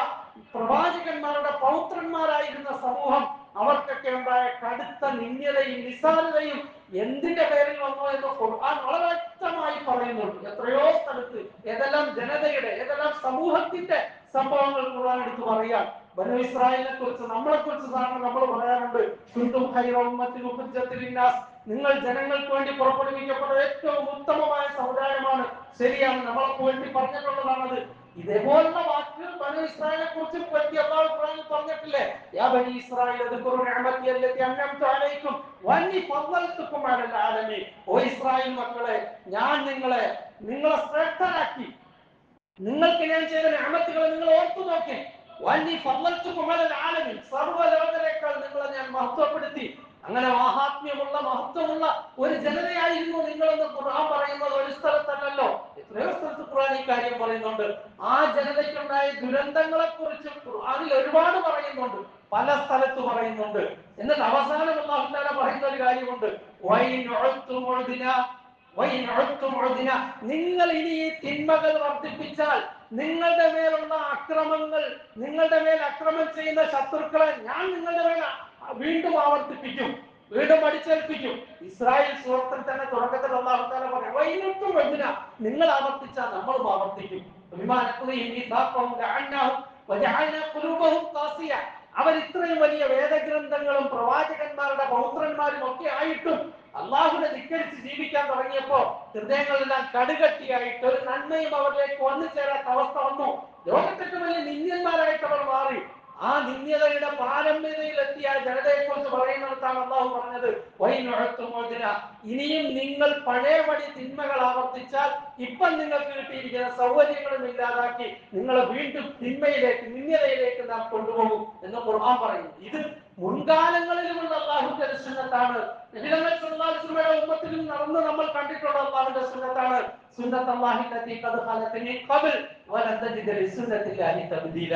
പ്രവാചകന്മാരുടെ പൗത്രന്മാരായിരുന്ന സമൂഹം അവർക്കൊക്കെ ഉണ്ടായ കടുത്ത നിന്ദ്യതയും നിസ്സാരതയും എന്തിന്റെ പേരിൽ വന്നു എന്ന് ഖുർആൻ വളരെ വ്യക്തമായി പറയുന്നുണ്ട് എത്രയോ സ്ഥലത്ത് ഏതെല്ലാം ജനതയുടെ ഏതെല്ലാം സമൂഹത്തിന്റെ സംഭവങ്ങൾ ഖുർആൻ എടുത്ത് പറയാം ബനു ഇസ്രായേലിനെ കുറിച്ച് നമ്മളെ കുറിച്ച് സാധാരണ നമ്മൾ പറയാറുണ്ട്. നിങ്ങൾ ജനങ്ങൾക്ക് വേണ്ടി പുറപ്പെടുവിക്കപ്പെട്ട ഏറ്റവും ഉത്തമമായ സമുദായമാണ്. ശരിയാണ് നമ്മൾക്ക് വേണ്ടി പറഞ്ഞിട്ടുള്ളതാണത്. ഇതേപോലുള്ള വാക്കുകൾ ബനു ഇസ്രായേലിനെ കുറിച്ച് പറ്റി അള്ളാഹു ഖുർആനിൽ പറഞ്ഞിട്ടില്ലേ? യാ ബനി ഇസ്രായേൽ അദ്കുറു നിഅമതി അല്ലതി അൻഅംതു അലൈക്കും വന്നി ഫദ്ദൽതുക്കും അലൽ ആലമീൻ. ഓ ഇസ്രായേൽ മക്കളെ ഞാൻ നിങ്ങളെ നിങ്ങളെ ശ്രേഷ്ഠരാക്കി നിങ്ങൾക്ക് ഞാൻ ചെയ്ത നിഅമത്തുകളെ നിങ്ങൾ ഓർത്തു നോക്കി. വന്നി ഫദ്ദൽതുക്കും അലൽ ആലമീൻ സർവലോകരെക്കാൾ നിങ്ങളെ ഞാൻ മഹത്വപ്പെടുത്തി. അങ്ങനെ മഹാത്മ്യമുള്ള മഹത്വമുള്ള ഒരു ജനതയായിരുന്നു നിങ്ങളെന്ന് ഖുർആൻ പറയുന്നത് ഒരു സ്ഥലത്തല്ലല്ലോ. എത്രയോ സ്ഥലത്ത് ഖുർആൻ ഈ കാര്യം പറയുന്നുണ്ട്. ആ ജനതയ്ക്കുണ്ടായ ദുരന്തങ്ങളെ കുറിച്ച് ഖുർആനിൽ ഒരുപാട് പറയുന്നുണ്ട്. പല സ്ഥലത്ത് പറയുന്നുണ്ട്. എന്നിട്ട് അവസാനം തആല പറയുന്ന ഒരു കാര്യമുണ്ട് നിങ്ങൾ ഇനി ഈ തിന്മകൾ വർദ്ധിപ്പിച്ചാൽ നിങ്ങളുടെ മേലുള്ള അക്രമങ്ങൾ നിങ്ങളുടെ മേൽ അക്രമം ചെയ്യുന്ന ശത്രുക്കളെ ഞാൻ നിങ്ങളുടെ മേൽ വീണ്ടും ആവർത്തിപ്പിക്കും വീണ്ടും അടിച്ചേൽപ്പിക്കും. ഇസ്രായേൽ സുഹൃത്തിൽ തന്നെ തുടക്കത്തിൽ അള്ളാഹു താല പറയാം വൈകിട്ടും എന്തിനാ നിങ്ങൾ ആവർത്തിച്ചാൽ നമ്മളും ആവർത്തിക്കും. അവർ ഇത്രയും വലിയ വേദഗ്രന്ഥങ്ങളും പ്രവാചകന്മാരുടെ പൗത്രന്മാരും ഒക്കെ ആയിട്ടും അള്ളാഹുനെ ധിക്കരിച്ച് ജീവിക്കാൻ തുടങ്ങിയപ്പോ ഹൃദയങ്ങളെല്ലാം കടുകട്ടിയായിട്ട് ഒരു നന്മയും അവരിലേക്ക് വന്നു ചേരാത്ത അവസ്ഥ വന്നു. ലോകത്തേക്ക് വലിയ നിന്ദ്യന്മാരായിട്ട് അവർ മാറി. ആ നിന്ദ്യതയുടെ പാരമ്യതയിലെത്തിയ ജനതയെ കുറിച്ച് പറയുന്നിടത്താണ് അള്ളാഹു പറഞ്ഞത് വൈനൊഴത്തുമോചന ഇനിയും നിങ്ങൾ പഴയപടി തിന്മകൾ ആവർത്തിച്ചാൽ ഇപ്പം നിങ്ങൾക്ക് കിട്ടിയിരിക്കുന്ന സൗകര്യങ്ങളും ഇല്ലാതാക്കി നിങ്ങളെ വീണ്ടും തിന്മയിലേക്ക് നിന്ദ്യതയിലേക്ക് നാം കൊണ്ടുപോകും എന്ന് ഖുർആൻ പറയുന്നു. ഇത് മുൻകാലങ്ങളിലുമുള്ള അള്ളാഹുന്റെ സുന്നത്താണ്. നബിതങ്ങൾ സല്ലല്ലാഹു അലൈഹി വസല്ലമയുടെ ഉമ്മത്തിലും നടന്ന് നമ്മൾ കണ്ടിട്ടുള്ള അള്ളാഹുന്റെ സുന്നത്താണ്. സുന്നത്ത് അല്ലാഹി ഖദ് ഖലത്ത് മിൻ ഖബൽ വലൻ തജിദ ലിസുന്നത്തില്ലാഹി തബ്ദീല.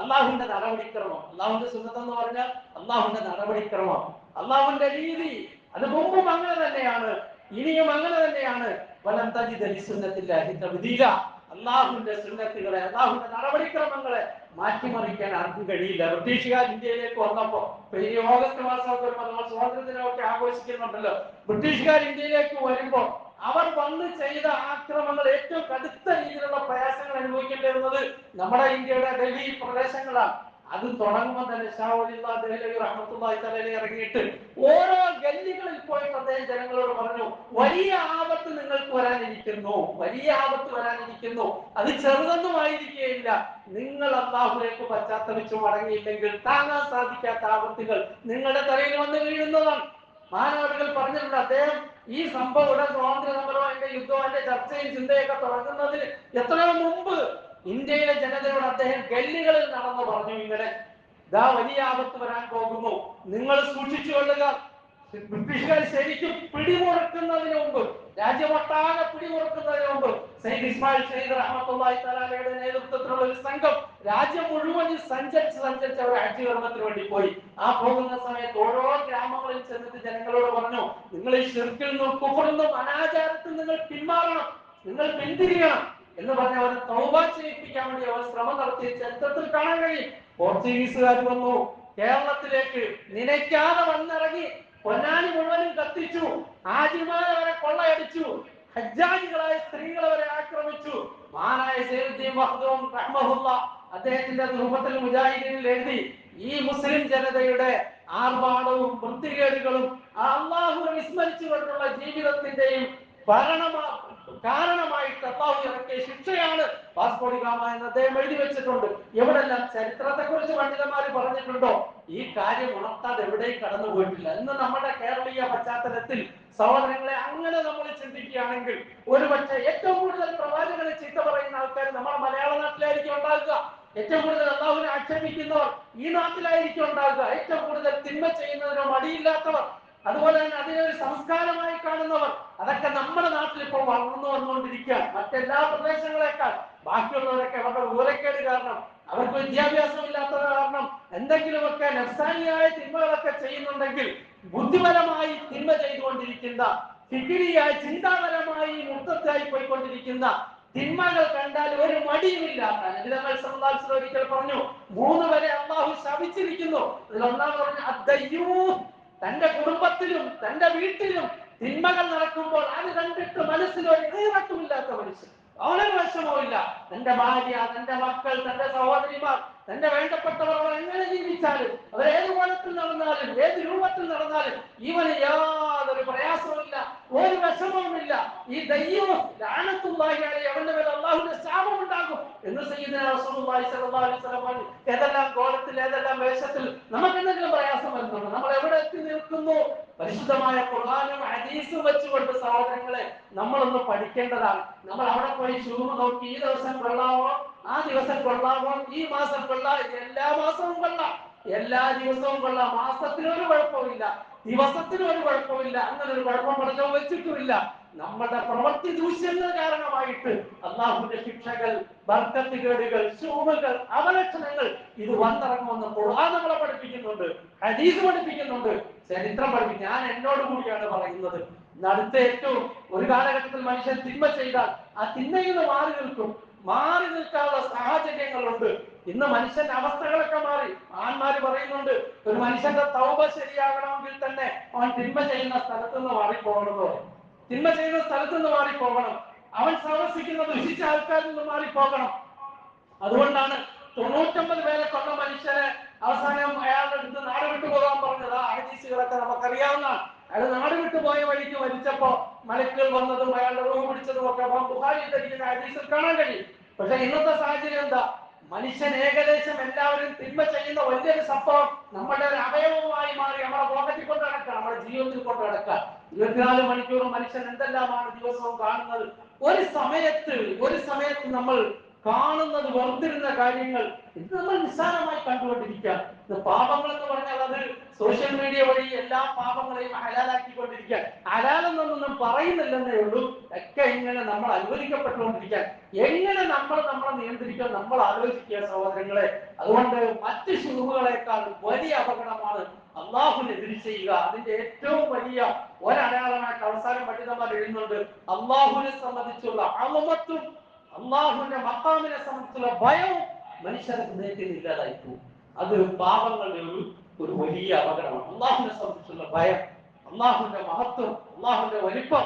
അള്ളാഹുവിന്റെ നടപടിക്രമം. അള്ളാഹുന്റെ സുന്നത്ത് എന്ന് പറഞ്ഞാൽ അള്ളാഹുവിന്റെ നടപടിക്രമം. അള്ളാഹുവിന്റെ രീതി. അത് മുമ്പും അങ്ങനെ തന്നെയാണ്. ഇനിയും അങ്ങനെ തന്നെയാണ്. വലന്തജിതരി തജിദ ലിസുന്നത്തില്ലാഹി തബ്ദീല. അള്ളാഹുവിന്റെ സുന്നത്തുകളെ അള്ളാഹുവിന്റെ നടപടിക്രമങ്ങളെ മാറ്റിമറിക്കാൻ ആർക്കും കഴിയില്ല. ബ്രിട്ടീഷുകാർ ഇന്ത്യയിലേക്ക് വന്നപ്പോ ഈ ഓഗസ്റ്റ് മാസം വരുമ്പോ നമ്മൾ സ്വാതന്ത്ര്യത്തിനൊക്കെ ആഘോഷിക്കുന്നുണ്ടല്ലോ. ബ്രിട്ടീഷുകാർ ഇന്ത്യയിലേക്ക് വരുമ്പോ അവർ വന്ന് ചെയ്ത ആക്രമങ്ങൾ ഏറ്റവും കടുത്ത രീതിയിലുള്ള പ്രയാസങ്ങൾ അനുഭവിക്കേണ്ടി വരുന്നത് നമ്മുടെ ഇന്ത്യയുടെ ഡൽഹി പ്രദേശങ്ങളാണ്. അത് തുടങ്ങുമ്പോൾ തന്നെ ഇറങ്ങിയിട്ട് ഓരോ ഗല്ലികളിൽ പോയിട്ട് അദ്ദേഹം ജനങ്ങളോട് പറഞ്ഞു വലിയ ആപത്ത് നിങ്ങൾക്ക് വരാനിരിക്കുന്നു വലിയ ആപത്ത് വരാനിരിക്കുന്നു. അത് ചെറുതൊന്നും ആയിരിക്കുകയില്ല നിങ്ങൾ അള്ളാഹുലേക്ക് പശ്ചാത്തപിച്ചു മടങ്ങിയില്ലെങ്കിൽ താങ്ങാൻ സാധിക്കാത്ത ആപത്തുകൾ നിങ്ങളുടെ തലയിൽ വന്ന് വീഴുന്നതാണ്. മാനവരികൾ പറഞ്ഞിട്ടുണ്ട് അദ്ദേഹം ഈ സംഭവം ഇവിടെ സ്വാതന്ത്ര്യ സമരവും യുദ്ധവും ചർച്ചയും ചിന്തയൊക്കെ തുടങ്ങുന്നതിന് എത്രയോ മുമ്പ് ഇന്ത്യയിലെ ജനതയോട് അദ്ദേഹം ഗല്ലികളിൽ നടന്നു പറഞ്ഞു ഇങ്ങനെ ഇതാ വലിയ ആപത്ത് വരാൻ പോകുന്നു. നിങ്ങൾ സൂക്ഷിച്ചു കൊള്ളുക. ബ്രിട്ടീഷുകാർ ശരിക്കും പിടിമുറക്കുന്നതിന് മുമ്പ് രാജ്യമൊട്ടാകെ പിടിമുറക്കുന്നതിന് മുമ്പ് സൈദ് ഇസ്മായിൽ ഷെയ്ദ് റഹ്മത്തുള്ളാഹി തലാലയുടെ നേതൃത്വത്തിലുള്ള ഒരു സംഘം രാജ്യം മുഴുവൻ സഞ്ചരിച്ച് സഞ്ചരിച്ച് അവർ ഹജ്ജ് കർമ്മത്തിന് വേണ്ടി പോയി. ആ പോകുന്ന സമയത്ത് ഓരോ ഗ്രാമങ്ങളിൽ ചെന്നിട്ട് ജനങ്ങളോട് പറഞ്ഞു നിങ്ങൾ ഈ ഷിർക്കിൽ നിന്നും കുഫറിൽ നിന്നും അനാചാരത്തിൽ നിങ്ങൾ പിന്മാറണം. നിങ്ങൾ പിന്തിരിയണം. എന്ന് പറഞ്ഞ് അവരെ തൗബ ചെയ്യിപ്പിക്കാൻ വേണ്ടി അവർ ശ്രമം നടത്തിയ ചരിത്രത്തിൽ കാണാൻ കഴിയും. പോർച്ചുഗീസുകാർ വന്നു. കേരളത്തിലേക്ക് നിലയ്ക്കാതെ വന്നിറങ്ങി പൊന്നാനി മുഴുവനും കത്തിച്ചു. ആജിമാരെ വരെ കൊള്ളയടിച്ചു. ഹജ്ജാജികളായ സ്ത്രീകളെ വരെ ആക്രമിച്ചു. മാനായ സൈനുദ്ദീൻ അദ്ദേഹത്തിന്റെ രൂപത്തിൽ മുജാഹിദീനിൽ എഴുതി ഈ മുസ്ലിം ജനതയുടെ ആർഭാടവും വൃത്തികേടുകളും അള്ളാഹുവിനെ വിസ്മരിച്ചുകൊണ്ടുള്ള ജീവിതത്തിന്റെയും ഭരണമാ കാരണമായിട്ട് അള്ളാഹു ഇറക്കിയ ശിക്ഷയാണ് പാസ്പോർട്ട് ഗാമ എന്ന് അദ്ദേഹം എഴുതി വെച്ചിട്ടുണ്ട്. എവിടെല്ലാം ചരിത്രത്തെ കുറിച്ച് പണ്ഡിതന്മാർ പറഞ്ഞിട്ടുണ്ടോ? ഈ കാര്യം ഉണർത്താതെ എവിടെയും കടന്നു പോയിട്ടില്ല. ഇന്ന് നമ്മുടെ കേരളീയ പശ്ചാത്തലത്തിൽ സഹോദരങ്ങളെ അങ്ങനെ നമ്മൾ ചിന്തിക്കുകയാണെങ്കിൽ ഒരുപക്ഷെ ഏറ്റവും കൂടുതൽ പ്രവാചകനെ ചീത്ത പറയുന്ന ആൾക്കാർ നമ്മുടെ മലയാള നാട്ടിലായിരിക്കും ഉണ്ടാകുക ഏറ്റവും കൂടുതൽ അള്ളാഹുവിനെ ആക്ഷേപിക്കുന്നവർ ഈ നാട്ടിലായിരിക്കും ഉണ്ടാകുക ഏറ്റവും കൂടുതൽ തിന്മ ചെയ്യുന്നതിനോ മടിയില്ലാത്തവർ അതുപോലെ തന്നെ അതിനെ ഒരു സംസ്കാരമായി കാണുന്നവർ അതൊക്കെ നമ്മുടെ നാട്ടിൽ ഇപ്പോൾ വളർന്നു വന്നുകൊണ്ടിരിക്കുകയാണ്. മറ്റെല്ലാ പ്രദേശങ്ങളെക്കാൾ ബാക്കിയുള്ളവരൊക്കെ അവരുടെ ഊരക്കേട് കാരണം അവർക്ക് വിദ്യാഭ്യാസം ഇല്ലാത്തത് കാരണം എന്തെങ്കിലുമൊക്കെ നഫ്സാനിയായ തിന്മകളൊക്കെ ചെയ്യുന്നുണ്ടെങ്കിൽ ബുദ്ധിപരമായി തിന്മ ചെയ്തുകൊണ്ടിരിക്കുന്ന ഡിഗ്രിയായി ചിന്താപരമായി മുക്തത്തായി പോയിക്കൊണ്ടിരിക്കുന്ന തിന്മകൾ കണ്ടാൽ ഒരു മടിയുമില്ലാത്ത ഒരിക്കൽ പറഞ്ഞു മൂന്ന് വരെ അള്ളാഹു ശപിച്ചിരിക്കുന്നു. അതിൽ ഒന്നാം പറഞ്ഞു തന്റെ കുടുംബത്തിലും തന്റെ വീട്ടിലും തിന്മകൾ നടക്കുമ്പോൾ അത് കണ്ടിട്ട് മനസ്സിലൊരു ഒരു ഈറക്കുമില്ലാത്ത മനുഷ്യൻ. അവനൊരു വിഷമവുമില്ല. തന്റെ ഭാര്യ തന്റെ മക്കൾ തന്റെ സഹോദരിമാർ തന്റെ വേണ്ടപ്പെട്ടവർ അവർ എങ്ങനെ ജീവിച്ചാലും അവർ ഏത് കോലത്തിൽ നടന്നാലും ഏത് രൂപത്തിൽ നടന്നാലും ഇവന് യാതൊരു പ്രയാസവുമില്ല ഒരു വിഷമവുമില്ല ഈ ദൈവം ലാനത്തുള്ളാഹി അലൈഹി അവന്റെ മേൽ അള്ളാഹുവിന്റെ ശാപം ഉണ്ടാകും എന്ന് ചെയ്യുന്ന ഏതെല്ലാം കോലത്തിൽ ഏതെല്ലാം വേഷത്തിൽ നമുക്ക് എന്തെങ്കിലും പ്രയാസം വരുന്നുണ്ട്? നമ്മൾ എവിടെ എത്തി നിൽക്കുന്നു? പരിശുദ്ധമായ ഖുർആനും ഹദീസും വെച്ചുകൊണ്ട് സഹോദരങ്ങളെ നമ്മളൊന്ന് പഠിക്കേണ്ടതാണ്. നമ്മൾ അവിടെ പോയി ഷൂമ നോക്കി ഈ ദിവസം കൊള്ളാമോ ആ ദിവസം കൊള്ളാമോ ഈ മാസം കൊള്ളാം എല്ലാ മാസവും കൊള്ളാം. എല്ലാ ദിവസവും കൊള്ളാം. മാസത്തിനൊരു കുഴപ്പമില്ല ദിവസത്തിനൊരു കുഴപ്പമില്ല അങ്ങനെ ഒരു കുഴപ്പം പറഞ്ഞോ വെച്ചിട്ടുമില്ല. നമ്മുടെ പ്രവൃത്തി ദൂഷ്യങ്ങൾ കാരണമായിട്ട് അള്ളാഹുവിന്റെ ശിക്ഷകൾ ബർക്കത്തുകേടുകൾ ശൂമുകൾ അവലക്ഷണങ്ങൾ ഇത് വന്നിറങ്ങുമെന്ന് ഖുർആൻ നമ്മളെ പഠിപ്പിക്കുന്നുണ്ട് ഹദീസ് പഠിപ്പിക്കുന്നുണ്ട് ചരിത്രം പഠിപ്പിക്കും. ഞാൻ എന്നോട് കൂടിയാണ് പറയുന്നത്. അടുത്ത ഏറ്റവും ഒരു കാലഘട്ടത്തിൽ മനുഷ്യൻ തിന്മ ചെയ്താൽ ആ തിന്മയിൽ നിന്ന് മാറി നിൽക്കും. മാറി നിൽക്കാനുള്ള സാഹചര്യങ്ങളുണ്ട്. ഇന്ന് മനുഷ്യന്റെ അവസ്ഥകളൊക്കെ മാറി. ആന്മാര് പറയുന്നുണ്ട് ഒരു മനുഷ്യന്റെ തൗപ ശരിയാകണമെങ്കിൽ തന്നെ അവൻ തിന്മ ചെയ്യുന്ന സ്ഥലത്ത് നിന്ന് മാറിപ്പോകണമെന്ന് തിന്മ ചെയ്യുന്ന സ്ഥലത്ത് നിന്ന് മാറിപ്പോകണം. അവൻ താമസിക്കുന്ന ദുഷിച്ച ആൾക്കാരിൽ നിന്ന് മാറിപ്പോകണം. അതുകൊണ്ടാണ് തൊണ്ണൂറ്റൊമ്പത് പേരെ കൊന്ന മനുഷ്യനെ അവസാനം അയാളുടെ അടുത്ത് നാട് വിട്ടു പോകാൻ പറഞ്ഞത്. ആ ഹദീസുകളൊക്കെ നമുക്കറിയാവുന്നതാണ്. അയാൾ നാട് വിട്ടു പോയ വഴിക്ക് മരിച്ചപ്പോ മലക്കുകൾ വന്നതും അയാളുടെ റൂം പിടിച്ചതും ഒക്കെ ബുഹാരി ധരിക്കുന്ന ഹദീസിൽ കാണാൻ കഴിയും. പക്ഷെ ഇന്നത്തെ സാഹചര്യം എന്താ? മനുഷ്യൻ ഏകദേശം എല്ലാവരും തിന്മ ചെയ്യുന്ന വലിയൊരു സംഭവം നമ്മുടെ ഒരു അവയവമായി മാറി നമ്മളെ പോക്കറ്റിൽ കൊണ്ട് നടക്കുക നമ്മുടെ ജീവിതത്തിൽ കൊണ്ട് നടക്കുക. ഇരുപത്തിനാല് മണിക്കൂർ മനുഷ്യൻ എന്തെല്ലാമാണ് ദിവസവും കാണുന്നത്? ഒരു സമയത്ത് ഒരു സമയത്ത് നമ്മൾ കാണുന്നത് വെറുതിരുന്ന കാര്യങ്ങൾ ഇത് നമ്മൾ നിസ്സാരമായി കണ്ടുകൊണ്ടിരിക്കുക പാപങ്ങൾ എന്ന് പറഞ്ഞാൽ അത് സോഷ്യൽ മീഡിയ വഴി എല്ലാ പാപങ്ങളെയും ഹലാലാക്കിക്കൊണ്ടിരിക്കാൻ ഹലാലെന്നൊന്നും പറയുന്നില്ലെന്നേ ഉള്ളൂ. ഒക്കെ ഇങ്ങനെ നമ്മൾ അനുവദിക്കപ്പെട്ടുകൊണ്ടിരിക്കാൻ. എങ്ങനെ നമ്മൾ നമ്മളെ നിയന്ത്രിക്കാൻ നമ്മൾ ആലോചിക്കുക സഹോദരങ്ങളെ? അതുകൊണ്ട് മറ്റ് ശുഭകളെക്കാൾ വലിയ അപകടമാണ് അള്ളാഹുവിനെ ചെയ്യുക അതിന്റെ ഏറ്റവും വലിയ ഒരടയാളമായിട്ട് അവസാനം പണ്ഡിതന്മാർ എഴുതുന്നുണ്ട്. അള്ളാഹുവിനെ സംബന്ധിച്ചുള്ള അളവത്തും അള്ളാഹുവിന്റെ മക്കാമിനെ സംബന്ധിച്ചുള്ള ഭയവും മനുഷ്യരെ ഹൃദയത്തിൽ ഇല്ലാതായി പോകും അത് പാപങ്ങളുടെ ഒരു ഒരു വലിയ അപകടമാണ് അള്ളാഹുവിനെ സംബന്ധിച്ചുള്ള ഭയം അള്ളാഹുവിന്റെ മഹത്വം അള്ളാഹുവിന്റെ വലിപ്പം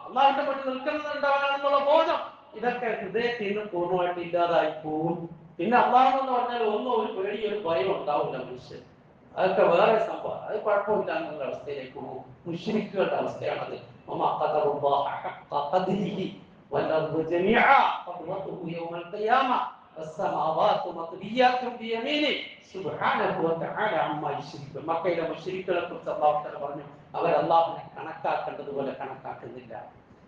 അള്ളാഹുവിന്റെ മുന്നിൽ നിൽക്കുന്നുണ്ടാവണമെന്നുള്ള ബോധം ഇതൊക്കെ ഹൃദയത്തിൽ നിന്ന് പൂർണ്ണമായിട്ട് ഇല്ലാതായി പോകും പിന്നെ അള്ളാഹു എന്ന് പറഞ്ഞാൽ ഒന്നും ഒരു പേടി ഒരു ഭയം ഉണ്ടാവില്ല മനുഷ്യൻ അതൊക്കെ വേറെ സംഭവം അത് കുഴപ്പമില്ല എന്നുള്ള അവസ്ഥയിലേക്ക് പോകും മുഷ്രിക്കുകളുടെ അവസ്ഥയാണത് وما قدر الله حق قدره والأرض جميعا قبضته يوم القيامة والسماوات مطويات بيمينه سبحانه وتعالى عما يشركون മക്കയിലെ മുശ്രിക്കുകളെ കുറിച്ച് അള്ളാഹു തആല പറഞ്ഞു അവർ അള്ളാഹുവിനെ കണക്കാക്കേണ്ടതുപോലെ കണക്കാക്കുന്നില്ല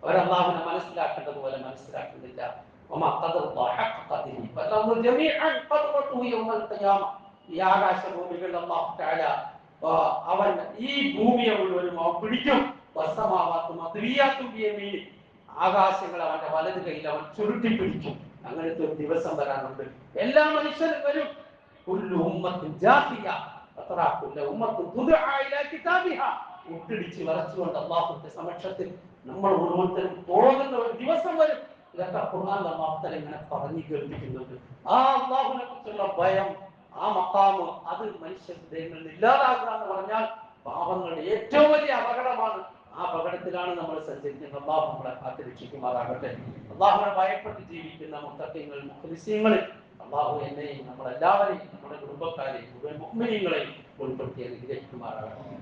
അവർ അള്ളാഹുവിനെ മനസ്സിലാക്കേണ്ടതുപോലെ മനസ്സിലാക്കുന്നില്ല وما قدر الله حق قدره والأرض جميعا قبضته يوم القيامة ഈ ആകാശഭൂമികൾ അള്ളാഹു തആല ആ, അവൻ ഈ ഭൂമിയെ മുഴുവനും അവൻ പിടിക്കും വസമാവാത്തും അതിരിയാത്തും യമീനി ആകാശങ്ങൾ അവന്റെ വലത് കയ്യിൽ അവൻ ചുരുട്ടി പിടിക്കും അങ്ങനത്തെ ഒരു ദിവസം വരാനുണ്ട്. എല്ലാ മനുഷ്യരും വരും. മുട്ടിടിച്ച് വരച്ചുകൊണ്ട് അള്ളാഹുന്റെ സമക്ഷത്തിൽ നമ്മൾ ഓരോരുത്തരും പോകുന്ന ഒരു ദിവസം വരും. ഇതൊക്കെ ഖുർആൻ അള്ളാഹുത്തൽ ഇങ്ങനെ പറഞ്ഞു കേൾപ്പിക്കുന്നുണ്ട്. ആ അള്ളാഹുനെ കുറിച്ചുള്ള ഭയം ആ മക്കാമ് അത് മനുഷ്യ ഹൃദയങ്ങളിൽ ഇല്ലാതാകുക എന്ന് പറഞ്ഞാൽ പാപങ്ങളുടെ ഏറ്റവും വലിയ അപകടമാണ്. ആ അപകടത്തിലാണ് നമ്മൾ സഞ്ചരിക്കുന്നത് അള്ളാഹു നമ്മളെ കാത്തിരക്ഷിക്കുമാറാകട്ടെ. അള്ളാഹുനെ ഭയപ്പെട്ട് ജീവിക്കുന്ന മുത്തക്കങ്ങൾ മുഖലിസ്യങ്ങളിൽ അള്ളാഹു എന്നെയും നമ്മളെല്ലാവരെയും നമ്മുടെ കുടുംബക്കാരെയും മുഴുവൻ മുഹ്മിനിയങ്ങളെയും ഉൾപ്പെടുത്തി അനുഗ്രഹിക്കുമാറാകട്ടെ.